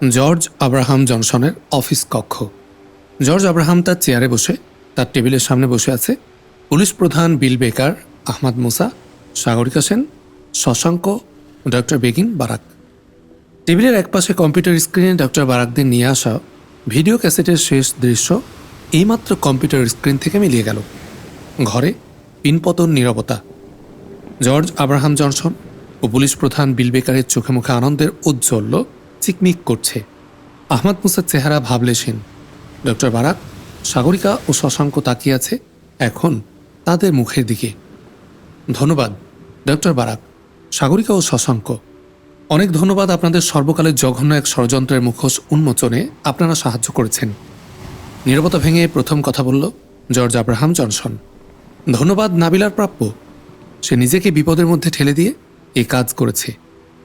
George Abraham জনসনের office কক্ষ। George Abraham তার চেয়ারে বসে, তার টেবিলের সামনে বসে আছে পুলিশ প্রধান Bill Baker, Ahmad Musa, Sagarika Sen, Shashank, doctor Begin Barak. টেবিলের একপাশে কম্পিউটার স্ক্রিনে ডক্টর বারাকদের নিয়ে আসা ভিডিও ক্যাসেটের শেষ দৃশ্য এইমাত্র কম্পিউটার স্ক্রিন থেকে মিলিয়ে গেল। ঘরে পিনপতন নীরবতা। জর্জ আব্রাহাম জনসন ও পুলিশ প্রধান বিল বেকারের চোখে মুখে আনন্দের উজ্জ্বল্য চিকমিক করছে। আহমদ মুসার চেহারা ভাবলেশীন ডক্টর বারাক, সাগরিকা ও শশাঙ্ক তাকিয়ে আছে এখন তাদের মুখের দিকে। ধন্যবাদ, ডক্টর বারাক, সাগরিকা ও শশাঙ্ক। অনেক ধন্যবাদ আপনাদের সর্বকালের জঘন্য এক ষড়যন্ত্রের মুখোশ উন্মোচনে আপনারা সাহায্য করেছেন। নীরবতা ভেঙে প্রথম কথা বলল জর্জ আব্রাহাম জনসন। ধন্যবাদ নাবিলার প্রাপ্য। সে নিজেকে বিপদের মধ্যে ঠেলে দিয়ে এই কাজ করেছে,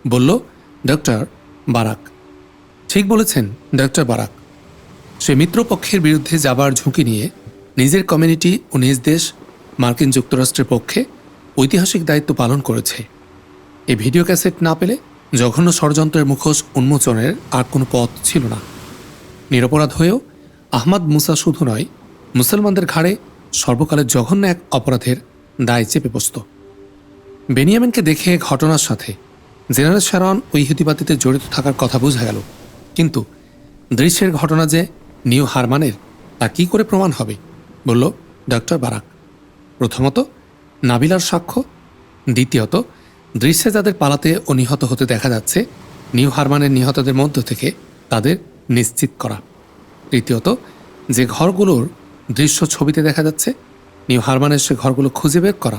বলল ডক্টর বারাক। ঠিক বলেছেন ডক্টর বারাক। সে মিত্রপক্ষের বিরুদ্ধে যাবার ঝুঁকি নিয়ে নিজের কমিউনিটি ও নিজ দেশ মার্কিন যুক্তরাষ্ট্রের পক্ষে ঐতিহাসিক দায়িত্ব পালন করেছে। এই ভিডিও ক্যাসেট না পেলে জঘন্য ষড়যন্ত্রের মুখোশ উন্মোচনের আর কোনো পথ ছিল না। নিরপরাধ হয়েও আহমদ মুসা শুধু নয়, মুসলমানদের ঘাড়ে সর্বকালের জঘন্য এক অপরাধের দায় চেপে বসত। বেনিয়ামিনকে দেখে ঘটনার সাথে জেনারেল শারন ও ইহুদিবাদীতে জড়িত থাকার কথা বোঝা গেল। কিন্তু দৃশ্যের ঘটনা যে নিউ হারমানের, তা কি করে প্রমাণ হবে? বলল ডক্টর বারাক। প্রথমত, নাবিলার সাক্ষ্য। দ্বিতীয়ত, দৃশ্যে যাদের পালাতে ও নিহত হতে দেখা যাচ্ছে, নিউ হারমানের নিহতদের মধ্য থেকে তাদের নিশ্চিত করা। তৃতীয়ত, যে ঘরগুলোর দৃশ্য ছবিতে দেখা যাচ্ছে, নিউ হারমানের সে ঘরগুলো খুঁজে বের করা,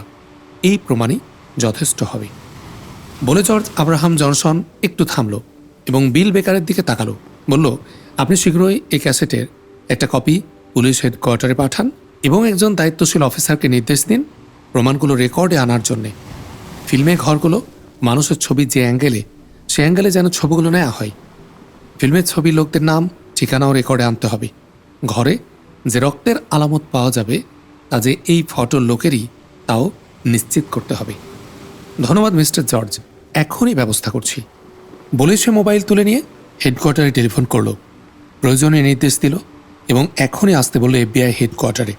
এই প্রমাণই যথেষ্ট হবে। বলে জর্জ আব্রাহাম জনসন একটু থামলো। এবং বিল বেকারের দিকে তাকালো। বলল, আপনি শীঘ্রই এই ক্যাসেটের একটা কপি পুলিশ হেডকোয়ার্টারে পাঠান এবং একজন দায়িত্বশীল অফিসারকে নির্দেশ দিন প্রমাণগুলো রেকর্ডে আনার জন্যে। ফিল্মে ঘরগুলো, মানুষের ছবি যে অ্যাঙ্গেলে, সে অ্যাঙ্গেলে যেন ছবিগুলো নেওয়া হয়। ফিল্মের ছবি লোকদের নাম, ঠিকানাও রেকর্ডে আনতে হবে। ঘরে যে রক্তের আলামত পাওয়া যাবে, তা যে এই ফটোর লোকেরই, তাও নিশ্চিত করতে হবে। ধন্যবাদ মিস্টার জর্জ, এখনই ব্যবস্থা করছি। বলে সে মোবাইল তুলে নিয়ে হেডকোয়ার্টারে টেলিফোন করল। প্রয়োজনে নির্দেশ দিল এবং এখনই আসতে বলল এফবিআই হেডকোয়ার্টারে।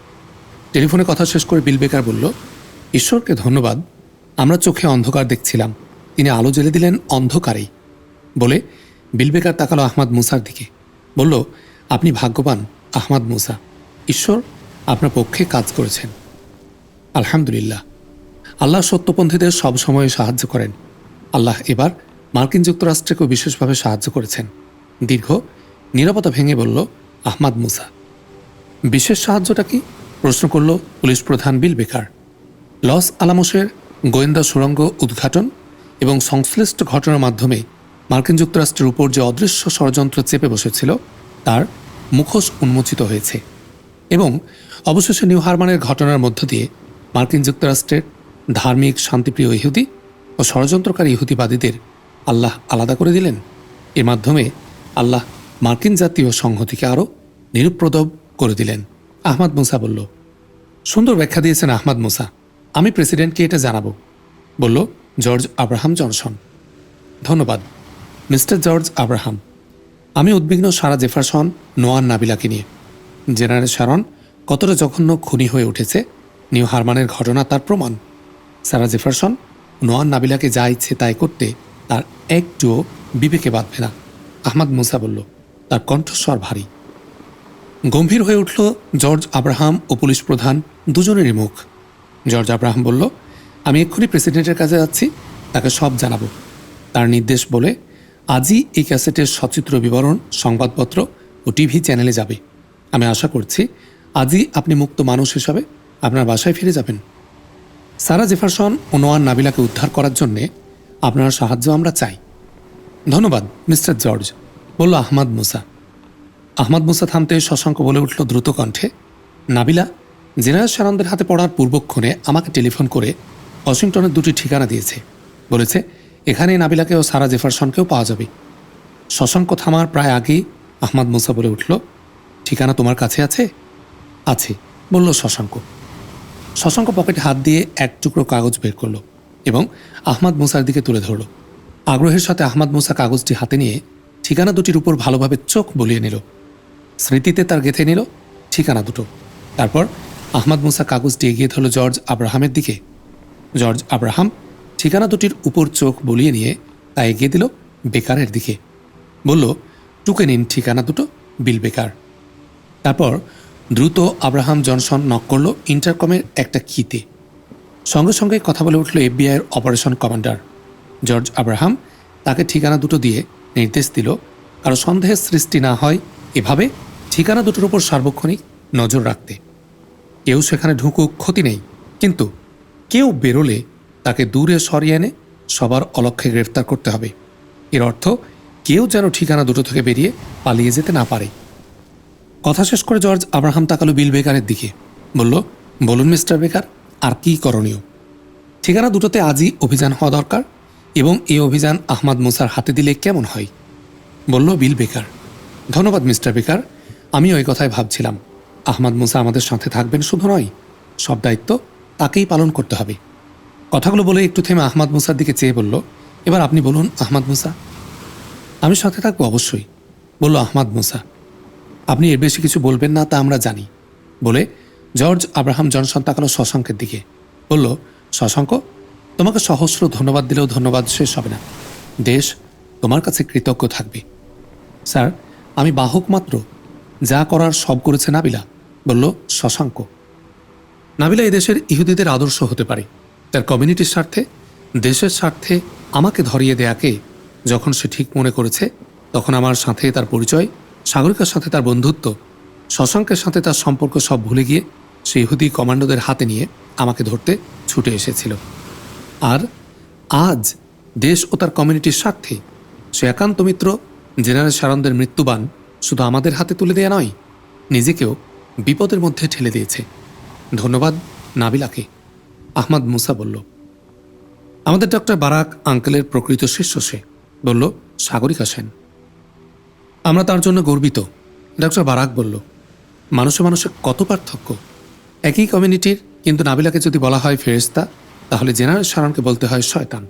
টেলিফোনে কথা শেষ করে বিল বেকার বলল, ঈশ্বরকে ধন্যবাদ, আমরা চোখে অন্ধকার দেখছিলাম। তিনি আলো জ্বেলে দিলেন অন্ধকারেই। বলে বিল বেকার তাকালো আহমাদ মুসার দিকে। বলল, আপনি ভাগ্যবান আহমাদ মুসা। ঈশ্বর আপনার পক্ষে কাজ করেছেন। আলহামদুলিল্লাহ। আল্লাহ সত্যপন্থীদের সব সময় সাহায্য করেন। আল্লাহ এবার মার্কিন যুক্তরাষ্ট্রকেও বিশেষভাবে সাহায্য করেছেন। দীর্ঘ, নিরাপত্তা ভেঙে বলল আহমাদ মুসা। বিশেষ সাহায্যটা কি? প্রশ্ন করল পুলিশ প্রধান বিল বেকার। লস আলামোসের গোয়েন্দা সুড়ঙ্গ উদ্ঘাটন এবং সংশ্লিষ্ট ঘটনার মাধ্যমে মার্কিন যুক্তরাষ্ট্রের উপর যে অদৃশ্য ষড়যন্ত্র চেপে বসেছিল, তার মুখোশ উন্মোচিত হয়েছে এবং অবশেষে নিউ হারমানের ঘটনার মধ্য দিয়ে মার্কিন যুক্তরাষ্ট্রের ধার্মিক, শান্তিপ্রিয় ইহুদি ও ষড়যন্ত্রকারী ইহুদিবাদীদের আল্লাহ আলাদা করে দিলেন। এর মাধ্যমে আল্লাহ মার্কিন জাতীয় সংহতিকে আরও নিরুপ্রদব করে দিলেন। আহমাদ মুসা বলল, সুন্দর ব্যাখ্যা দিয়েছেন আহমাদ মুসা। আমি প্রেসিডেন্টকে এটা জানাব। বলল, জর্জ আব্রাহাম জনসন। ধন্যবাদ, মিস্টার জর্জ আব্রাহাম। আমি উদ্বিগ্ন সারা জেফারসন, নোয়ান নাবিলাকে নিয়ে। জেনারেল শারন কতটা জঘন্য খুনি হয়ে উঠেছে, নিউ হারমানের ঘটনা তার প্রমাণ। সারা জেফারসন, নোয়ান নাবিলাকে যা ইচ্ছে তাই করতে তার একটুও বিবেকে বাঁধবে না। আহমদ মুসা বলল, তার কণ্ঠস্বর ভারী। গম্ভীর হয়ে উঠল জর্জ আব্রাহাম ও পুলিশ প্রধান দুজনেরই মুখ। জর্জ আব্রাহাম বলল, আমি এক্ষুনি প্রেসিডেন্টের কাছে যাচ্ছি, তাকে সব জানাব। তার নির্দেশ বলে আজই এই ক্যাসেটের সচিত্র বিবরণ, সংবাদপত্র ও টিভি চ্যানেলে যাবে। আমি আশা করছি আজই আপনি মুক্ত মানুষ হিসাবে আপনার বাসায় ফিরে যাবেন। সারা জেফারসন ও নোয়ান নাবিলাকে উদ্ধার করার জন্যে আপনার সাহায্য আমরা চাই। ধন্যবাদ, মিস্টার জর্জ, বলল আহমাদ মুসা। আহমদ মুসা থামতে শশাঙ্ক বলে উঠল দ্রুত কণ্ঠে, নাবিলা, জেনারেল সারানদের হাতে পড়ার পূর্বক্ষণে আমাকে টেলিফোন করে ওয়াশিংটনের দুটি ঠিকানা দিয়েছে। বলেছে এখানে নাবিলাকে ও সারা জেফারসনকেও পাওয়া যাবে। শশাঙ্ক থামার প্রায় আগেই আহমদ মুসা বলে উঠল, ঠিকানা তোমার কাছে আছে? আছে, বলল শশাঙ্ক। শশাঙ্ক পকেটে হাত দিয়ে এক টুকরো কাগজ বের করল। এবং আহমদ মুসার দিকে তুলে ধরল। আগ্রহের সাথে আহমদ মুসা কাগজটি হাতে নিয়ে ঠিকানা দুটির উপর ভালোভাবে চোখ বলিয়ে নিল। স্মৃতিতে তার গেথে নিল ঠিকানা দুটো। তারপর আহমদ মুসা কাগজটি এগিয়ে ধরল জর্জ আব্রাহামের দিকে। জর্জ আব্রাহাম ঠিকানা দুটির উপর চোখ বলিয়ে নিয়ে তা এগিয়ে দিল বেকারের দিকে। বলল, টুকে নিন ঠিকানা দুটো, বিল বেকার। তারপর দ্রুত আব্রাহাম জনসন নক করল, ইন্টারকমের একটা কিতে। সঙ্গে সঙ্গে কথা বলে উঠল এফবিআইয়ের অপারেশন কমান্ডার। জর্জ আব্রাহাম তাকে ঠিকানা দুটো দিয়ে নির্দেশ দিল, কারও সন্দেহের সৃষ্টি না হয় এভাবে ঠিকানা দুটোর উপর সার্বক্ষণিক নজর রাখতে। কেউ সেখানে ঢুকুক ক্ষতি নেই, কিন্তু কেউ বেরোলে তাকে দূরে সরিয়ে এনে সবার অলক্ষ্যে গ্রেফতার করতে হবে। এর অর্থ কেউ যেন ঠিকানা দুটো থেকে বেরিয়ে পালিয়ে যেতে না পারে। কথা শেষ করে জর্জ আব্রাহাম তাকালো বিল বেকারের দিকে। বলল, বলুন মিস্টার বেকার আর কি করণীয়? ঠিকানা দুটোতে আজই অভিযান হওয়া দরকার এবং এই অভিযান আহমাদ মুসার হাতে দিলে কেমন হয়? বলল বিল বেকার। ধন্যবাদ, মিস্টার বেকার। আমি ওই কথাই ভাবছিলাম। আহমাদ মুসা আমাদের সাথে থাকবেন শুধু নয়, সব দায়িত্ব তাকেই পালন করতে হবে। কথাগুলো বলে একটু থেমে আহমাদ মুসার দিকে চেয়ে বলল, এবার আপনি বলুন, আহমাদ মুসা? আমি সাথে থাকব অবশ্যই, বলল আহমাদ মুসা। আপনি এর বেশি কিছু বলবেন না তা আমরা জানি, বলে জর্জ আব্রাহাম জনসন তাকালো শশাঙ্কের দিকে। বলল, শশাঙ্ক, তোমাকে সহস্র ধন্যবাদ দিলেও ধন্যবাদ শেষ হবে না। দেশ তোমার কাছে কৃতজ্ঞ থাকবে। স্যার, আমি বাহক মাত্র। যা করার সব করেছে নাবিলা। বলল শশাঙ্ক। নাবিলা এদেশের ইহুদিদের আদর্শ হতে পারে। তার কমিউনিটির স্বার্থে, দেশের স্বার্থে আমাকে ধরিয়ে দেয়াকে যখন সে ঠিক মনে করেছে, তখন আমার সাথে তার পরিচয়, সাগরিকার সাথে তার বন্ধুত্ব, শশাঙ্কের সাথে তার সম্পর্ক সব ভুলে গিয়ে সে ইহুদি কমান্ডোদের হাতে নিয়ে আমাকে ধরতে ছুটে এসেছিল। আর আজ দেশ ও তার কমিউনিটির স্বার্থে সে একান্ত মিত্র, জেনারেল সারন্দের মৃত্যুবান শুধু আমাদের হাতে তুলে দেয়া নয়, নিজেকেও বিপদের মধ্যে ঠেলে দিয়েছে। ধন্যবাদ নাবিলাকে, আহমদ মুসা বলল। আমাদের ডক্টর বারাক আঙ্কেলের প্রকৃত শিষ্য সে, বলল, সাগরিকা সেন। আমরা তার জন্য গর্বিত, ডক্টর বারাক বলল। মানুষে মানুষে কত পার্থক্য। একই কমিউনিটির, কিন্তু নাবিলাকে যদি বলা হয় ফেরেস্তা তাহলে জেনারেল সারনকে বলতে হয় শয়তান।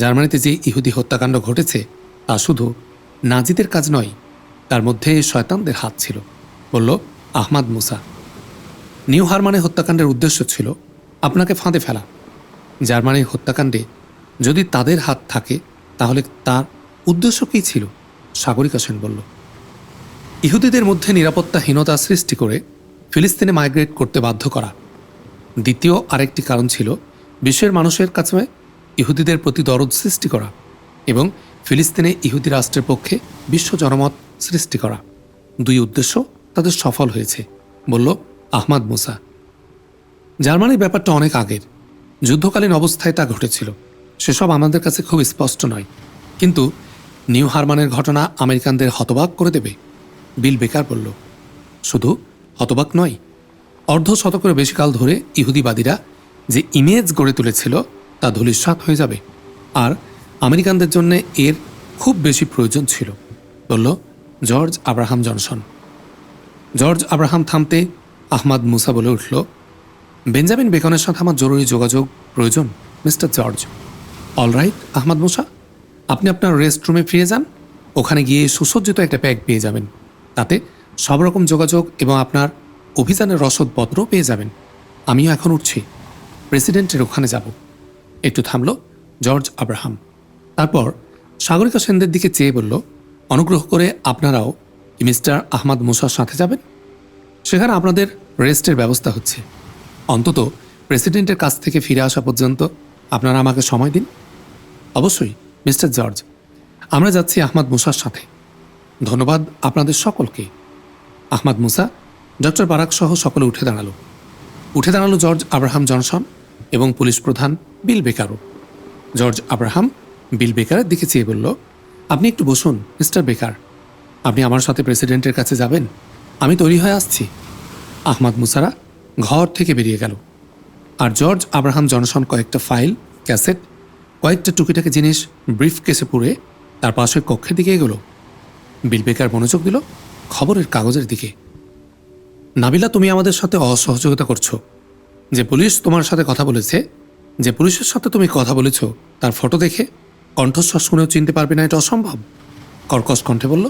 জার্মানিতে যে ইহুদি হত্যাকাণ্ড ঘটেছে, তা শুধু নাজিদের কাজ নয়, তার মধ্যে শয়তানদের হাত ছিল। বলল, আহমাদ মুসা, নিউ হারমানে হত্যাকাণ্ডের উদ্দেশ্য ছিল, আপনাকে ফাঁদে ফেলা। জার্মানির হত্যাকাণ্ডে যদি তাদের হাত থাকে, তাহলে তার উদ্দেশ্য কী ছিল? সাগরিকা সেন বলল, ইহুদিদের মধ্যে নিরাপত্তাহীনতা সৃষ্টি করে ফিলিস্তিনে মাইগ্রেট করতে বাধ্য করা। দ্বিতীয় আরেকটি কারণ ছিল বিশ্বের মানুষের কাছে ইহুদিদের প্রতি দরদ সৃষ্টি করা এবং ফিলিস্তিনে ইহুদি রাষ্ট্রের পক্ষে বিশ্ব জনমত সৃষ্টি করা। দুই উদ্দেশ্য তাদের সফল হয়েছে, বলল আহমাদ মুসা। জার্মানির ব্যাপারটা অনেক আগের। যুদ্ধকালীন অবস্থায় তা ঘটেছিল। সেসব আমাদের কাছে খুব স্পষ্ট নয়। কিন্তু নিউ হারমানের ঘটনা আমেরিকানদের হতবাক করে দেবে। বিল বেকার বলল, শুধু হতবাক নয়। অর্ধ শতকের বেশি কাল ধরে ইহুদিবাদীরা যে ইমেজ গড়ে তুলেছিল, তা ধূলিসাৎ হয়ে যাবে। আর আমেরিকানদের জন্য এর খুব বেশি প্রয়োজন ছিল। বলল George Abraham Johnson. George Abraham থামতে আহমাদ মুসা বলে উঠল, বেঞ্জামিন বেকনের সাথে আমার জরুরি যোগাযোগ প্রয়োজন, mister George. Alright Ahmad Musa. আপনি আপনার রেস্ট রুমে ফিরে যান। ওখানে গিয়ে সুসজ্জিত একটা প্যাক পেয়ে যাবেন। তাতে সব রকম যোগাযোগ এবং আপনার অভিযানের রসদপত্রও পেয়ে যাবেন। আমিও এখন উঠছি। প্রেসিডেন্টের ওখানে যাব। একটু থামল জর্জ আব্রাহাম। তারপর সাগরিকা সেনদের দিকে চেয়ে বলল, অনুগ্রহ করে আপনারাও মিস্টার আহমদ মুসার সাথে যাবেন? সেখানে আপনাদের রেস্টের ব্যবস্থা হচ্ছে। অন্তত প্রেসিডেন্টের কাছ থেকে ফিরে আসা পর্যন্ত আপনারা আমাকে সময় দিন। অবশ্যই, মিস্টার জর্জ। আমরা যাচ্ছি আহমদ মুসার সাথে। ধন্যবাদ আপনাদের সকলকে। আহমদ মুসা, ডক্টর বারাক সহ সকলে উঠে দাঁড়াল। উঠে দাঁড়াল জর্জ আব্রাহাম জনসন এবং পুলিশ প্রধান বিল বেকারও। জর্জ আব্রাহাম বিল বেকারের দিকে চেয়ে বলল, আপনি একটু বসুন, মিস্টার বেকার। আপনি আমার সাথে প্রেসিডেন্টের কাছে যাবেন। আমি তৈরি হয়ে আসছি। আহমাদ মুসারা ঘর থেকে বেরিয়ে গেল। আর জর্জ আব্রাহাম জনসন কয়েকটা ফাইল, ক্যাসেট, কয়েকটা টুকিটাকি জিনিস ব্রিফ কেসে পুড়ে তার পাশের কক্ষের দিকে এগোলো। বিল বেকার মনোযোগ দিল খবরের কাগজের দিকে। নাবিলা, তুমি আমাদের সাথে অসহযোগিতা করছ। যে পুলিশ তোমার সাথে কথা বলেছে, যে পুলিশের সাথে তুমি কথা বলেছ, তার ফটো দেখে কণ্ঠস্বর শুনেও চিনতে পারবে না, এটা অসম্ভব। কর্কশ কণ্ঠে বলল,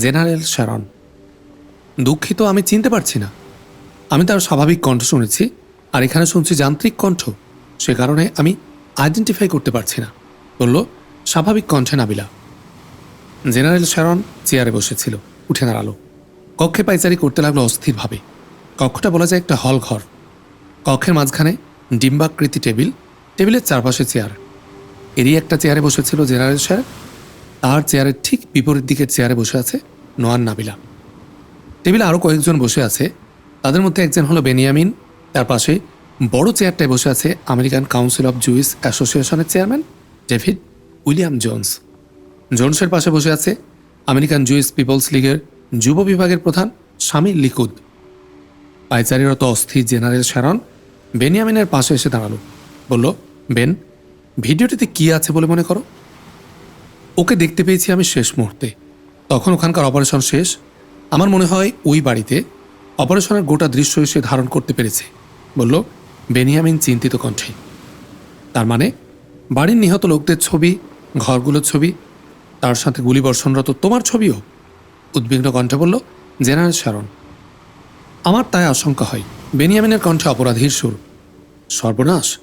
জেনারেল শ্যারন, দুঃখিত, আমি চিনতে পারছি না। আমি তার স্বাভাবিক কণ্ঠ শুনেছি, আর এখানে শুনছি যান্ত্রিক কণ্ঠ। সে কারণে আমি আইডেন্টিফাই করতে পারছি না, বলল স্বাভাবিক কণ্ঠে নাবিলা। জেনারেল শ্যারন চেয়ারে বসেছিল। উঠে দাঁড়াল। কক্ষে পাইচারি করতে লাগল অস্থিরভাবে। কক্ষটা বলা যায় একটা হল ঘর কক্ষের মাঝখানে ডিম্বাকৃতি টেবিল, টেবিলের চারপাশে চেয়ার। এরই একটা চেয়ারে বসেছিল জেনারেল স্যার। তার চেয়ারের ঠিক বিপরীত দিকের চেয়ারে বসে আছে নোয়ান নাবিলা। টেবিলে আরও কয়েকজন বসে আছে। তাদের মধ্যে একজন হলো বেনিয়ামিন। তার পাশে বড় চেয়ারটায় বসে আছে আমেরিকান কাউন্সিল অফ জুইস অ্যাসোসিয়েশনের চেয়ারম্যান ডেভিড উইলিয়াম জোন্স। জোন্সের পাশে বসে আছে আমেরিকান জুইস পিপলস লীগের যুব বিভাগের প্রধান স্বামী লিকুদ। পাইচারিরত অস্থির জেনারেল শ্যারন বেনিয়ামিনের পাশে এসে দাঁড়াল। বলল, বেন, ভিডিওটিতে কি আছে বলে মনে করো? ওকে দেখতে পেয়েছি আমি শেষ মুহূর্তে। তখন ওখানকার অপারেশন শেষ। আমার মনে হয় ওই বাড়িতে অপারেশনের গোটা দৃশ্য এসে ধারণ করতে পেরেছে, বলল বেনিয়ামিন চিন্তিত কণ্ঠে। তার মানে বাড়ির নিহত লোকদের ছবি, ঘরগুলোর ছবি তার সাথে গুলিবর্ষণরত তোমার ছবিও? উদ্বিগ্ন কণ্ঠে বলল, জেনারেল শারন। আমার তাই আশঙ্কা হয়, বেনিয়ামিনের কণ্ঠে অপরাধীর সুর। সর্বনাশ।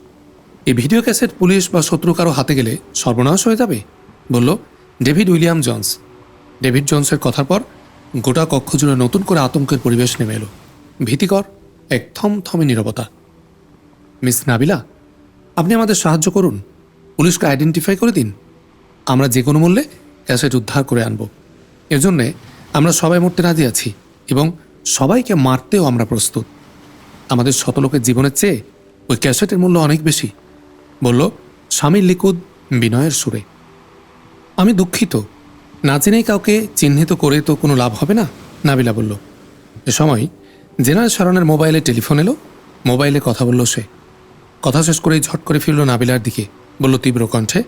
এই ভিডিও ক্যাসেট পুলিশ বা শত্রু কারও হাতে গেলে সর্বনাশ হয়ে যাবে? বলল, ডেভিড উইলিয়াম জন্স। ডেভিড জন্সের কথার পর গোটা কক্ষ জুড়ে নতুন করে আতঙ্কের পরিবেশ নেমে এলো। ভীতিকর, এক থমথমে নীরবতা। মিস নাবিলা, আপনি আমাদের সাহায্য করুন। পুলিশকে আইডেন্টিফাই করে দিন। আমরা যে কোনো মূল্যে ক্যাসেট উদ্ধার করে আনব। এজন্যে আমরা সবাই মরতে রাজি আছি এবং সবাইকে মারতেও আমরা প্রস্তুত। আমাদের শত লোকের জীবনের চেয়ে ওই ক্যাসেটের মূল্য অনেক বেশি। বলল, স্বামী লিকুদ বিনয়ের সুরে। আমি দুঃখিত। না জেনেই কাউকে চিহ্নিত করে তো কোনো লাভ হবে না? নাবিলা বলল। এ সময় জেনারেল সারনের মোবাইলে টেলিফোন এলো। মোবাইলে কথা বলল সে। কথা শেষ করেই ঝট করে ফিরল নাবিলার দিকে। বলল তীব্র কণ্ঠে,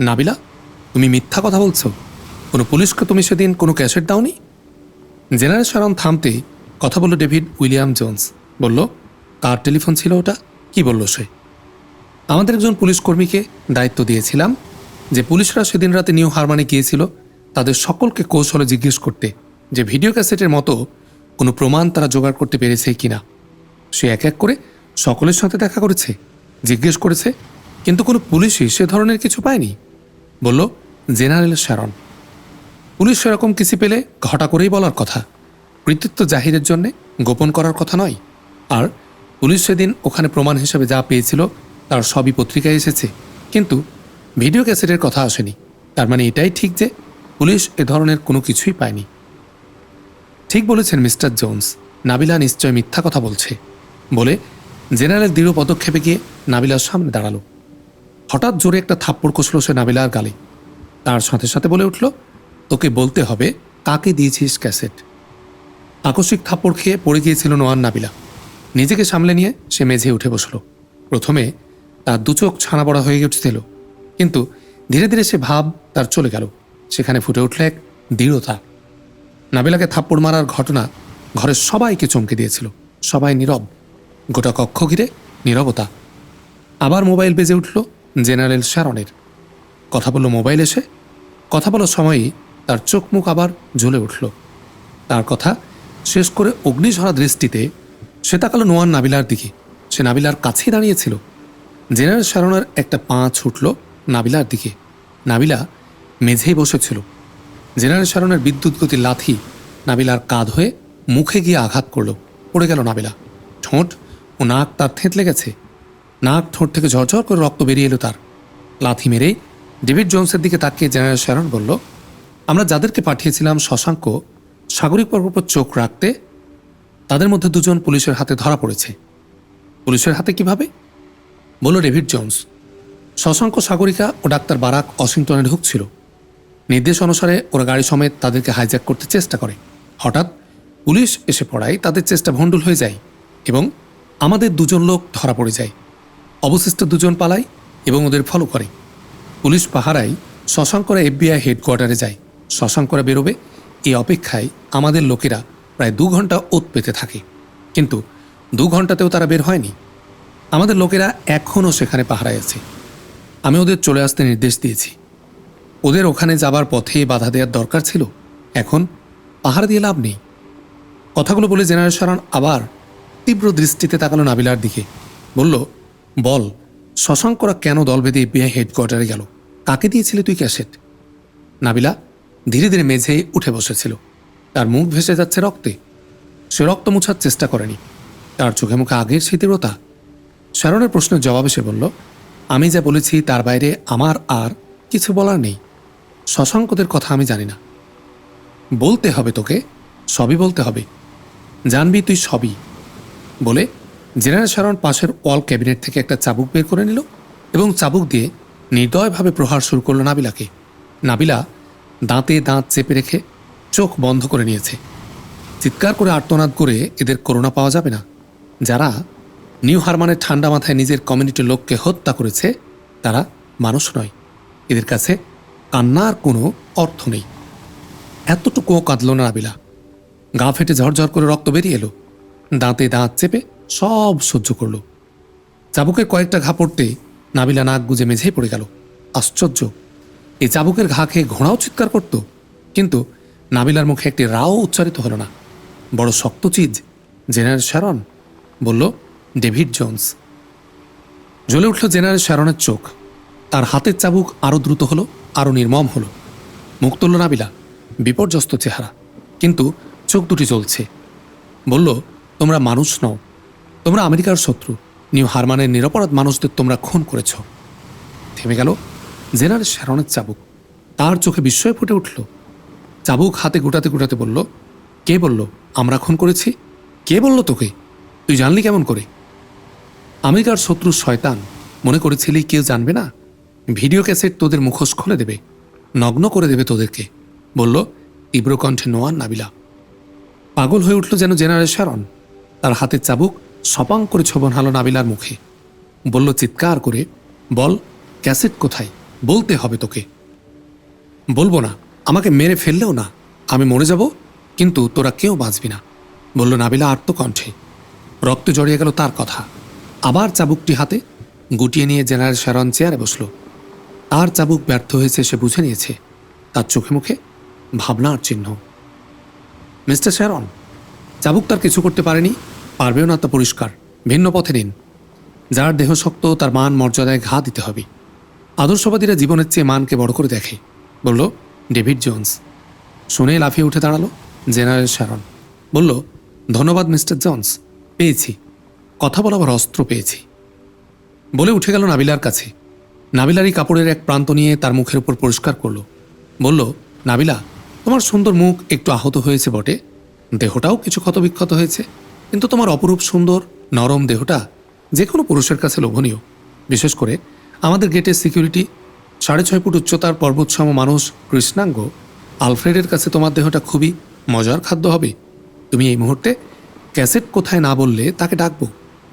নাবিলা তুমি মিথ্যা কথা বলছো? কোনো পুলিশকে তুমি সেদিন কোনো ক্যাসেট দাওনি? জেনারেল সারন থামতেই কথা বলল ডেভিড উইলিয়াম জোন্স। বলল, কার টেলিফোন ছিল ওটা? কি বলল সে? আমাদের একজন পুলিশ কর্মীকে দায়িত্ব দিয়েছিলাম, যে পুলিশরা সেদিন রাতে নিউ হারমানে গিয়েছিল, তাদের সকলকে কৌশলে জিজ্ঞেস করতে, যে ভিডিও ক্যাসেটের মতো কোনো প্রমাণ তারা জোগাড় করতে পেরেছে কিনা। সে এক এক করে সকলের সাথে দেখা করেছে, জিজ্ঞেস করেছে, কিন্তু কোনো পুলিশই সে ধরনের কিছু পায়নি। বলল জেনারেল শ্যারন। পুলিশ সেরকম কিছু পেলে ঘটা করেই বলার কথা। কৃতিত্ব জাহিরের জন্যে গোপন করার কথা নয়। আর পুলিশ সেদিন ওখানে প্রমাণ হিসেবে যা পেয়েছিল, তার সবই পত্রিকায় এসেছে। কিন্তু ভিডিও ক্যাসেটের কথা আসেনি। তার মানে এটাই ঠিক যে পুলিশ এ ধরনের কোনো কিছুই পায়নি। ঠিক বলেছেন মিস্টার জোন্স, নাবিলা নিশ্চয় মিথ্যা কথা বলছে বলে জেনারেল দৃঢ় পদক্ষেপে গিয়ে নাবিলার সামনে দাঁড়াল। হঠাৎ জোরে একটা থাপ্পড় কষল সে নাবিলার গালে। তার সাথে সাথে বলে উঠল, তোকে বলতে হবে, কাকে দিয়েছিস ক্যাসেট? আকস্মিক থাপ্পড় খেয়ে পড়ে গিয়েছিল নোয়ান নাবিলা। নিজেকে সামলে নিয়ে সে মেঝে উঠে বসল। প্রথমে তার দু চোখ ছানা বড়া হয়ে উঠছিল, কিন্তু ধীরে ধীরে সে ভাব তার চলে গেল। সেখানে ফুটে উঠল এক দৃঢ়তা। নাবিলাকে থাপ্পড় মারার ঘটনা ঘরের সবাইকে চমকে দিয়েছিল, সবাই নীরব। গোটা কক্ষ ঘিরে নীরবতা। আবার মোবাইল বেজে উঠল জেনারেল শ্যারনের। কথা বলল মোবাইল এসে। কথা বলার সময়ই তার চোখ মুখ আবার জ্বলে উঠল। তার কথা শেষ করে অগ্নিঝরা দৃষ্টিতে সে তাকালো নোয়ান নাবিলার দিকে। সে নাবিলার কাছেই দাঁড়িয়েছিল। জেনারেল শ্যারনের একটা পা ছুটল নাবিলার দিকে। নাবিলা মেঝেই বসেছিল। জেনারেল শারনের বিদ্যুৎ গতি লাথি নাবিলার কাঁধ হয়ে মুখে গিয়ে আঘাত করল। পড়ে গেল নাবিলা। ঠোঁট ও নাক তার থেঁতলে গেছে। নাক ঠোঁট থেকে ঝরঝর করে রক্ত বেরিয়ে এলো তার। লাথি মেরেই ডেভিড জোন্সের দিকে তাকিয়ে জেনারেল শ্যারন বলল, আমরা যাদেরকে পাঠিয়েছিলাম শশাঙ্ক, সাগরিক উপর চোখ রাখতে, তাদের মধ্যে দুজন পুলিশের হাতে ধরা পড়েছে। পুলিশের হাতে কীভাবে? বলল ডেভিড জোন্স, শশাঙ্ক, সাগরিকা ও ডাক্তার বারাক ওয়াশিংটনে ঢুকছিল। নির্দেশ অনুসারে ওরা গাড়ি সমেত তাদেরকে হাইজ্যাক করতে চেষ্টা করে। হঠাৎ পুলিশ এসে পড়ায় তাদের চেষ্টা ভণ্ডুল হয়ে যায় এবং আমাদের দুজন লোক ধরা পড়ে যায়। অবশিষ্ট দুজন পালায় এবং ওদের ফলো করে। পুলিশ পাহারায় শশাঙ্করা এফবিআই হেডকোয়ার্টারে যায়। শশাঙ্করা বেরোবে এই অপেক্ষায় আমাদের লোকেরা প্রায় দু ঘণ্টা ওত পেতে থাকে। কিন্তু দু ঘন্টাতেও তারা বের হয়নি। আমাদের লোকেরা এখনও সেখানে পাহারায় আছে। আমি ওদের চলে আসতে নির্দেশ দিয়েছি। ওদের ওখানে যাবার পথে বাধা দেওয়ার দরকার ছিল। এখন পাহাড় দিয়ে লাভ নেই। কথাগুলো বলে জেনারেল সারণ আবার তীব্র দৃষ্টিতে তাকালো নাবিলার দিকে। বলল, বল, শশাঙ্করা কেন দল বেঁধে এফবিআই হেডকোয়ার্টারে গেল? কাকে দিয়েছিলি তুই ক্যাসেট? নাবিলা ধীরে ধীরে মেঝেই উঠে বসেছিল। তার মুখ ভেসে যাচ্ছে রক্তে। সে রক্ত মুছার চেষ্টা করেনি। তার চোখে মুখে আগের স্মৃতিরতা শারণের প্রশ্নের জবাবে সে বলল, আমি যা বলেছি তার বাইরে আমার আর কিছু বলার নেই। শশাঙ্কদের কথা আমি জানি না। বলতে হবে তোকে, সবই বলতে হবে। জানবি তুই সবই। বলে জেনারেল শারণ পাশের ওয়াল ক্যাবিনেট থেকে একটা চাবুক বের করে নিল এবং চাবুক দিয়ে নির্দয়ভাবে প্রহার শুরু করল নাবিলাকে। নাবিলা দাঁতে দাঁত চেপে রেখে চোখ বন্ধ করে নিয়েছে। চিৎকার করে আর্তনাদ করে এদের করোনা পাওয়া যাবে না। যারা নিউ হারমানের ঠান্ডা মাথায় নিজের কমিউনিটির লোককে হত্যা করেছে, তারা মানুষ নয়। এদের কাছে কান্নার কোনো অর্থ নেই। এতটুকুও কাঁদল না নাবিলা। গা ফেটে ঝরঝর করে রক্ত বেরিয়ে এলো। দাঁতে দাঁত চেপে সব সহ্য করল। চাবুকের কয়েকটা ঘা পড়তে নাবিলা নাক গুজে মেঝেই পড়ে গেল। আশ্চর্য। এই চাবুকের ঘা খেয়ে ঘোড়াও চিৎকার করত, কিন্তু নাবিলার মুখে একটি রাও উচ্চারিত হলো না। বড় শক্ত চিজ, জেনারেল শ্যারন, বলল, ডেভিড জোন্স। জ্বলে উঠল জেনারেল শ্যারনের চোখ। তার হাতের চাবুক আরও দ্রুত হলো আরও নির্মম হলো। মুখ তুলল নাবিলা, বিপর্যস্ত চেহারা, কিন্তু চোখ দুটি জ্বলছে। বলল, তোমরা মানুষ নও, তোমরা আমেরিকার শত্রু। নিউ হারমানের নিরপরাধ মানুষদের তোমরা খুন করেছ। থেমে গেল জেনারেল শ্যারনের চাবুক। তার চোখে বিস্ময় ফুটে উঠল। চাবুক হাতে গোটাতে গোটাতে বলল, কে বলল, আমরা খুন করেছি? কে বলল তোকে? তুই জানলি কেমন করে? আমেরিকার শত্রু শয়তান মনে করেছিলি, কেউ জানবে না? ভিডিও ক্যাসেট তোদের মুখোশ খুলে দেবে, নগ্ন করে দেবে তোদেরকে। বলল তীব্র কণ্ঠে নোয়ান নাবিলা। পাগল হয়ে উঠল যেন জেনারেল শারন তার হাতের চাবুক সপাং করে ছোবন হালো নাবিলার মুখে। বলল, চিৎকার করে। বল, ক্যাসেট কোথায়? বলতে হবে তোকে। বলব না, আমাকে মেরে ফেললেও না। আমি মরে যাব, কিন্তু তোরা কেউ বাঁচবি না। বলল, নাবিলা আত্মকণ্ঠে রক্ত জড়িয়ে গেল তার কথা। আবার চাবুকটি হাতে গুটিয়ে নিয়ে জেনারেল শ্যারন চেয়ারে বসল। তার চাবুক ব্যর্থ হয়েছে সে বুঝে নিয়েছে। তার চোখে মুখে ভাবনার চিহ্ন। মিস্টার শ্যারন, চাবুক তার কিছু করতে পারেনি? পারবেও না তা পরিষ্কার। ভিন্ন পথে নিন। যার দেহ শক্ত, তার মান, মর্যাদায় ঘা দিতে হবে। আদর্শবাদীরা জীবনের চেয়ে মানকে বড় করে দেখে। বলল, ডেভিড জোন্স। শুনে লাফিয়ে উঠে দাঁড়াল জেনারেল শ্যারন। বলল, ধন্যবাদ, মিস্টার জোন্স। পেয়েছি। কথা বলাবার অস্ত্র পেয়েছি। বলে উঠে গেল নাবিলার কাছে। নাবিলারই কাপড়ের এক প্রান্ত নিয়ে তার মুখের উপর পরিষ্কার করল। বলল, নাবিলা, তোমার সুন্দর মুখ একটু আহত হয়েছে বটে। দেহটাও কিছু ক্ষতবিক্ষত হয়েছে। কিন্তু তোমার অপরূপ সুন্দর, নরম দেহটা যে কোনো পুরুষের কাছে লোভনীয়। বিশেষ করে আমাদের গেটের সিকিউরিটি সাড়ে ছয় ফুট উচ্চতার পর্বতসম মানুষ কৃষ্ণাঙ্গ, আলফ্রেডের কাছে তোমার দেহটা খুবই মজার খাদ্য হবে। তুমি এই মুহূর্তে ক্যাসেট কোথায় না বললে তাকে ডাকবো।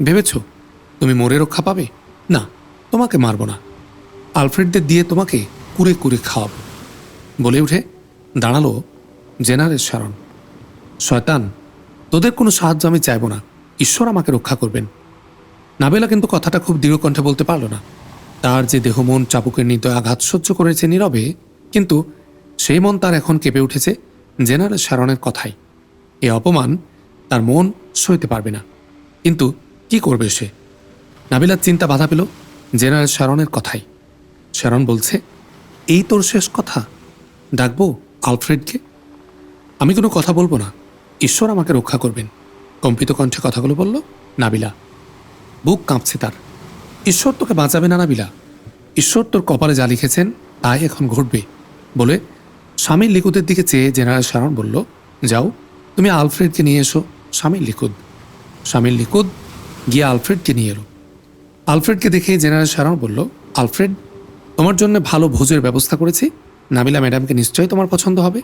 ভেবেছ, তুমি মরে রক্ষা পাবে? না, তোমাকে মারবো না। আলফ্রেডদের দিয়ে তোমাকে কুরে কুরে খাওয়াবো। বলে উঠে দাঁড়াল জেনারেল শারণ। শয়তান তোদের কোনো সাহায্য আমি চাইব না। ঈশ্বর আমাকে রক্ষা করবেন। নাবেলা কিন্তু কথাটা খুব দৃঢ় কণ্ঠে বলতে পারল না। তার যে দেহ মন চাপুকের নির্দয় আঘাত সহ্য করেছে নীরবে, কিন্তু সেই মন তার এখন কেঁপে উঠেছে জেনারেল শারণের কথাই এ অপমান তার মন সইতে পারবে না। কিন্তু কি করবে সে? নাবিলার চিন্তা বাধা পেল জেনারেল শারণের কথাই শারণ বলছে, এই তোর শেষ কথা? ডাকবো আলফ্রেডকে? আমি কোনো কথা বলব না। ঈশ্বর আমাকে রক্ষা করবেন। কম্পিত কণ্ঠে কথাগুলো বলল, নাবিলা, বুক কাঁপছে তার। ঈশ্বর তোকে বাঁচাবে না, নাবিলা। ঈশ্বর তোর কপালে যা লিখেছেন, তাই এখন ঘটবে। বলে স্বামীর লিকুদের দিকে চেয়ে জেনারেল শারণ বলল, যাও, তুমি আলফ্রেডকে নিয়ে এসো, স্বামীর লিকুদ। স্বামীর লিকুদ গিয়ে আলফ্রেডকে নিয়ে এলো। আলফ্রেডকে দেখে জেনারেল শারণ বলল, আলফ্রেড, তোমার জন্য ভালো ভোজের ব্যবস্থা করেছি। নাবিলা ম্যাডামকে নিশ্চয়ই তোমার পছন্দ হবে।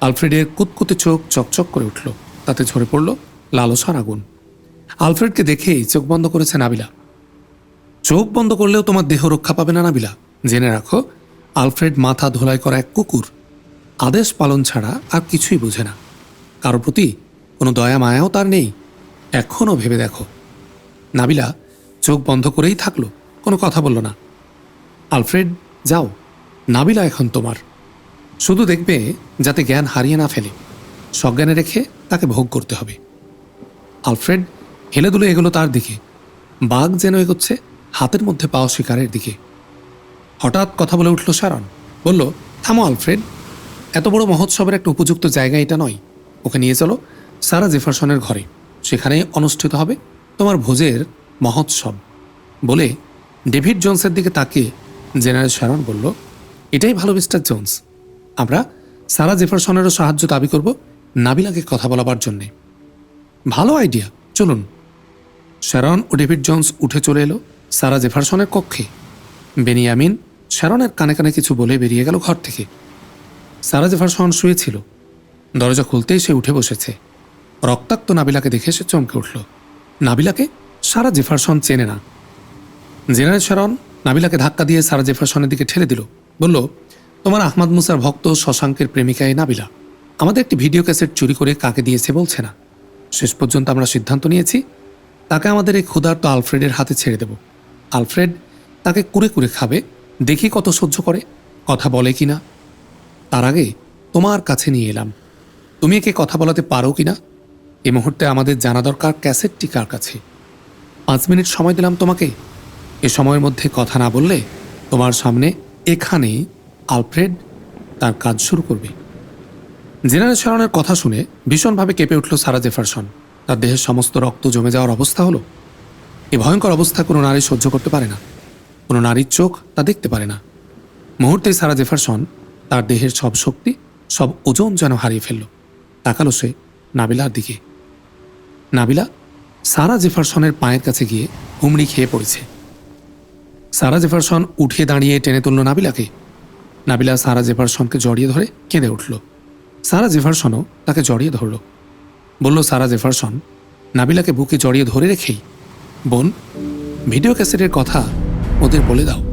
আলফ্রেডের কুতকুতে চোখ চকচক করে উঠল। তাতে ঝরে পড়ল লালসার আগুন। আলফ্রেডকে দেখেই চোখ বন্ধ করেছে নাবিলা। চোখ বন্ধ করলেও তোমার দেহ রক্ষা পাবে না নাবিলা। জেনে রাখো, আলফ্রেড মাথা ধোলাই করা এক কুকুর। আদেশ পালন ছাড়া আর কিছুই বোঝে না। কারও প্রতি কোনো দয়া মায়াও তার নেই। এখনও ভেবে দেখো। নাবিলা চোখ বন্ধ করেই থাকল, কোনো কথা বলল না। আলফ্রেড, যাও। নাবিলা এখন তোমার। শুধু দেখবে যাতে জ্ঞান হারিয়ে না ফেলে। সজ্ঞানে রেখে তাকে ভোগ করতে হবে। আলফ্রেড হেলে দুলে এগোলো তার দিকে। বাঘ যেন এগোচ্ছে হাতের মধ্যে পাওয়া শিকারের দিকে। হঠাৎ কথা বলে উঠল শারন বলল, থামো আলফ্রেড। এত বড় মহোৎসবের একটা উপযুক্ত জায়গা এটা নয়। ওকে নিয়ে চলো সারা জেফারসনের ঘরে। সেখানে অনুষ্ঠিত হবে তোমার ভোজের মহোৎসব। বলে ডেভিড জোন্সের দিকে তাকিয়ে জেনারেল শারন বলল, এটাই ভালো মিস্টার জোন্স। আমরা সারা জেফারসনেরও সাহায্য দাবি করব নাবিলাকে কথা বলাবার জন্যে। ভালো আইডিয়া, চলুন। শ্যারন ও ডেভিড জোন্স উঠে চলে এলো সারা জেফারসনের কক্ষে। বেনিয়ামিন শ্যারনের কানে কানে কিছু বলে বেরিয়ে গেল ঘর থেকে। সারা জেফারসন শুয়েছিল। দরজা খুলতেই সে উঠে বসেছে। রক্তাক্ত নাবিলাকে দেখে সে চমকে উঠল। নাবিলাকে সারা জেফারসন চেনে না। জেনারেল শ্যারন নাবিলাকে ধাক্কা দিয়ে সারা জেফারসনের দিকে ঠেলে দিল। বলল তোমার আহমাদ মুসার ভক্ত শশাঙ্কের প্রেমিকা এই নাবিলা। আমাদের একটি ভিডিও ক্যাসেট চুরি করে কাকে দিয়েছে বলছে না। শেষ পর্যন্ত আমরা সিদ্ধান্ত নিয়েছি, তাকে আমাদের এই ক্ষুধার্ত আলফ্রেডের হাতে ছেড়ে দেব। আলফ্রেড তাকে কুরে কুরে খাবে, দেখি কত সহ্য করে, কথা বলে কি না তার আগে তোমার কাছে নিয়ে এলাম। তুমি একে কথা বলাতে পারো কি না এ মুহূর্তে আমাদের জানা দরকার ক্যাসেটটি কার কাছে। পাঁচ মিনিট সময় দিলাম তোমাকে। এ সময়ের মধ্যে কথা না বললে তোমার সামনে এখানেই আলফ্রেড তার কাজ শুরু করবে। জেনারেল শারনের কথা শুনে ভীষণভাবে কেঁপে উঠল সারা জেফারসন। তার দেহের সমস্ত রক্ত জমে যাওয়ার অবস্থা হলো। এই ভয়ঙ্কর অবস্থা কোনো নারী সহ্য করতে পারে না। কোনো নারীর চোখ তা দেখতে পারে না। মুহূর্তেই সারা জেফারসন তার দেহের সব শক্তি, সব ওজন যেন হারিয়ে ফেলল। তাকালো সে নাবিলার দিকে। নাবিলা সারা জেফারসনের পায়ের কাছে গিয়ে হুমড়ি খেয়ে পড়েছে। সারা জেফারসন উঠে দাঁড়িয়ে টেনে তুলল নাবিলাকে। নাবিলা সারা জেফারসনকে জড়িয়ে ধরে কেঁদে উঠল। সারা জেফারসনও তাকে জড়িয়ে ধরল। বলল, সারা জেফারসন, নাবিলাকে বুকে জড়িয়ে ধরে রেখেই, বোন, ভিডিও ক্যাসেটের কথা ওদের বলে দাও।